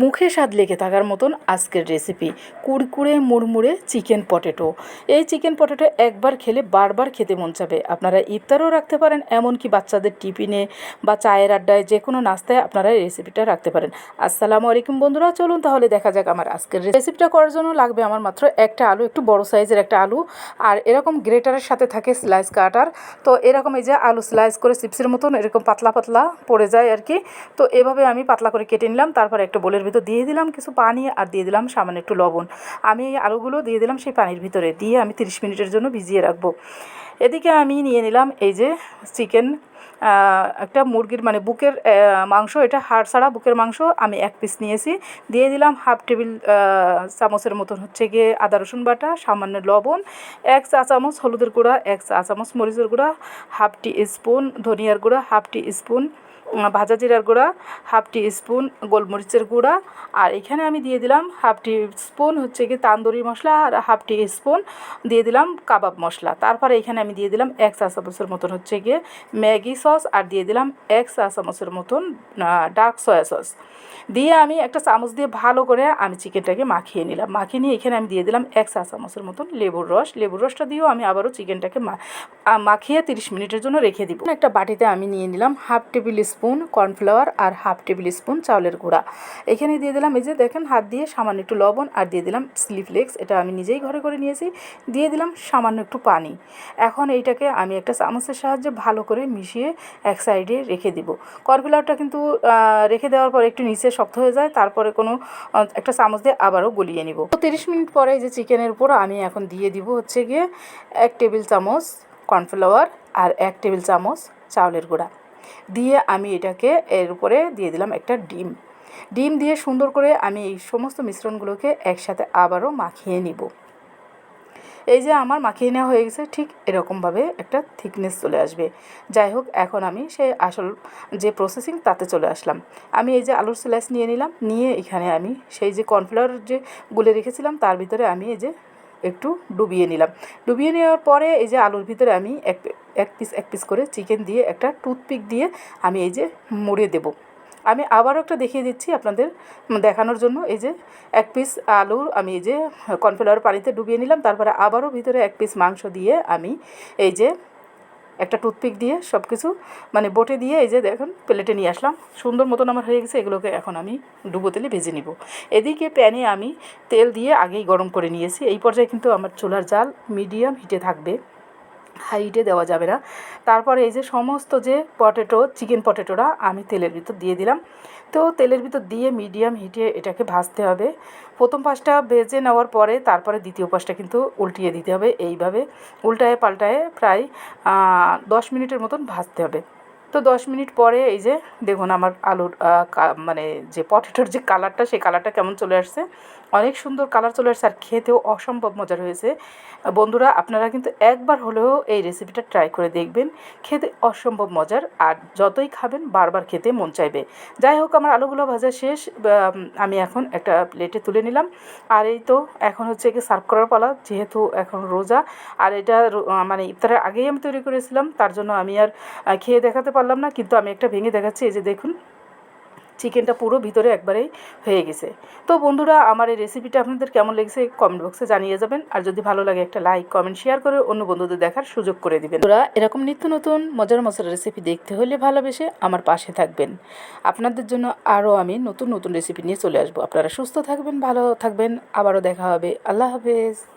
মুখে স্বাদ লেগে থাকার মতন আজকের রেসিপি কুড়কুড়ে মুড়মুড়ে চিকেন পটেটো এই চিকেন পটেটো একবার খেলে বারবার খেতে মন চাবে। আপনারা ইফতারও রাখতে পারেন, এমনকি বাচ্চাদের টিফিনে বা চায়ের আড্ডায় যে কোনো নাস্তায় আপনারা এই রেসিপিটা রাখতে পারেন। আসসালামু আলাইকুম বন্ধুরা, চলুন তাহলে দেখা যাক আমার আজকের রেসিপিটা করার জন্য লাগবে আমার মাত্র একটা আলু, একটু বড় সাইজের একটা আলু। আর এরকম গ্রেটারের সাথে থাকে স্লাইস কাটার তো এরকম এই যে আলু স্লাইস করে চিপসের মতন এরকম পাতলা পাতলা পড়ে যায় আর কি। তো এভাবে আমি পাতলা করে কেটে নিলাম, তারপর একটা বোলের ভিতর দিয়ে দিলাম কিছু পানি আর দিয়ে দিলাম সামান্য একটু লবণ। আমি এই আলুগুলো দিয়ে দিলাম সেই পানির ভিতরে। দিয়ে আমি তিরিশ মিনিটের জন্য ভিজিয়ে রাখব। এদিকে আমি নিয়ে নিলাম এই যে চিকেন একটা মুরগির মানে বুকের মাংস। এটা হাড় ছাড়া বুকের মাংস। আমি এক পিস নিয়েছি। দিয়ে দিলাম হাফ টেবিল চামচের মতন হচ্ছে গিয়ে আদা, রসুন বাটা, সামান্য লবণ, এক চা চামচ হলুদের গুঁড়া, এক চা চামচ মরিচের গুঁড়া হাফ টি স্পুন ধনিয়ার গুঁড়া হাফ টি স্পুন ভাজা জিরার গুঁড়া, হাফ টি স্পুন গোলমরিচের গুঁড়া। আর এখানে আমি দিয়ে দিলাম হাফ টি স্পুন হচ্ছে কি তান্দুরি মশলা আর হাফ টি স্পুন দিয়ে দিলাম কাবাব মশলা। তারপরে এখানে আমি দিয়ে দিলাম এক চা চামচের মতন হচ্ছে গিয়ে ম্যাগি সস আর দিয়ে দিলাম এক চা চামচের মতন ডার্ক সয়া সস। দিয়ে আমি একটা চামচ দিয়ে ভালো করে আমি চিকেনটাকে মাখিয়ে নিলাম। মাখিয়ে নিয়ে এখানে আমি দিয়ে দিলাম এক চা চামচের মতন লেবুর রস। লেবুর রসটা দিয়েও আমি আবারও চিকেনটাকে মাখিয়ে তিরিশ মিনিটের জন্য রেখে দিব। একটা বাটিতে আমি নিয়ে নিলাম হাফ টেবিল স্পুন কর্নফ্লাওয়ার আর হাফ টেবিল স্পুন চাউলের গুঁড়া। এখানে দিয়ে দিলাম এই যে দেখেন, হাত দিয়ে সামান্য একটু লবণ আর দিয়ে দিলাম স্লিপলেক্স এটা আমি নিজেই ঘরে করে নিয়েছি। দিয়ে দিলাম সামান্য একটু পানি। এখন এইটাকে আমি একটা চামচের সাহায্যে ভালো করে মিশিয়ে এক সাইডে রেখে দিব। কর্নফ্লাওয়ারটা কিন্তু রেখে দেওয়ার পর একটু নিচে শক্ত হয়ে যায়, তারপরে কোনো একটা চামচ দিয়ে আবারও গলিয়ে নিব। তো তিরিশ মিনিট পরে যে চিকেনের উপর আমি এখন দিয়ে দিব হচ্ছে গিয়ে এক টেবিল চামচ কর্নফ্লাওয়ার আর এক টেবিল চামচ চাউলের গুঁড়া। দিয়ে আমি এটাকে এর উপরে দিয়ে দিলাম একটা ডিম। ডিম দিয়ে সুন্দর করে আমি এই সমস্ত মিশ্রণগুলোকে একসাথে আবারও মাখিয়ে নিব। এই যে আমার মাখিয়ে নেওয়া হয়ে গেছে, ঠিক এরকমভাবে একটা থিকনেস চলে আসবে। যাই হোক, এখন আমি সেই আসল যে প্রসেসিং তাতে চলে আসলাম। আমি এই যে আলুর স্লাইস নিয়ে নিলাম, নিয়ে এখানে আমি সেই যে কর্নফ্লাওয়ার যে গুলে রেখেছিলাম, তার ভিতরে আমি এই যে একটু ডুবিয়ে নিলাম। ডুবিয়ে নেওয়ার পরে এই যে আলুর ভিতরে আমি এক এক পিস এক পিস করে চিকেন দিয়ে একটা টুথপিক দিয়ে আমি এই যে মুড়ে দেবো। আমি আবারও একটা দেখিয়ে দিচ্ছি আপনাদের দেখানোর জন্য। এই যে এক পিস আলু আমি এই যে কর্নফ্লাওয়ার পানিতে ডুবিয়ে নিলাম, তারপরে আবারও ভিতরে এক পিস মাংস দিয়ে আমি এই যে একটা টুথপিক দিয়ে সব কিছু মানে বটে দিয়ে এই যে দেখুন প্লেটে নিয়ে আসলাম। সুন্দর মতন আমার হয়ে গেছে, এগুলোকে এখন আমি ডুবো তেলে ভেজে নিব। এদিকে প্যানে আমি তেল দিয়ে আগেই গরম করে নিয়েছি। এই পর্যায়ে কিন্তু আমার চুলার জাল মিডিয়াম হিটে থাকবে। হাই হিটে দেওয়া যাবে না। তারপরে এই যে সমস্ত যে পটেটো, চিকেন পটেটোটা আমি তেলের ভিতর দিয়ে দিলাম। তো তেলের ভিতর দিয়ে মিডিয়াম হিটে এটাকে ভাজতে হবে। প্রথম পাশটা ভেজে নেওয়ার পরে তারপরে দ্বিতীয় পাশটা কিন্তু উল্টিয়ে দিতে হবে। এইভাবে উল্টায় পাল্টায় প্রায় দশ মিনিটের মতন ভাজতে হবে। তো দশ মিনিট পরে এই যে দেখুন আমার আলুর মানে যে পটেটোর যে কালারটা, সেই কালারটা কেমন চলে আসছে। অনেক সুন্দর কালার চলে আসছে আর খেতেও অসম্ভব মজার হয়েছে। বন্ধুরা, আপনারা কিন্তু একবার হলেও এই রেসিপিটা ট্রাই করে দেখবেন। খেতে অসম্ভব মজার আর যতই খাবেন, বারবার খেতে মন চাইবে। যাই হোক, আমার আলুগুলো ভাজা শেষ। আমি এখন একটা প্লেটে তুলে নিলাম। আর এই তো, এখন হচ্ছে কি সার্ভ করার পালা, যেহেতু এখন রোজা। আর এটা মানে ইফতারের আগেই আমি তৈরি করেছিলাম। তার জন্য আমি আর খেয়ে দেখাতে পারলাম না। কিন্তু আমি একটা ভেঙে দেখাচ্ছি। এই যে দেখুন চিকেনটা পুরো ভিতরে একবারেই হয়ে গেছে। তো বন্ধুরা, আমার এই রেসিপিটা আপনাদের কেমন লেগেছে কমেন্ট বক্সে জানিয়ে যাবেন। আর যদি ভালো লাগে, একটা লাইক কমেন্ট শেয়ার করে অন্য বন্ধুদের দেখার সুযোগ করে দিবেন। ওরা এরকম নিত্য নতুন মজার মজার রেসিপি দেখতে হলে ভালোবেসে আমার পাশে থাকবেন। আপনাদের জন্য আরও আমি নতুন নতুন রেসিপি নিয়ে চলে আসব। আপনারা সুস্থ থাকবেন, ভালো থাকবেন। আবারও দেখা হবে। আল্লাহ হাফেজ।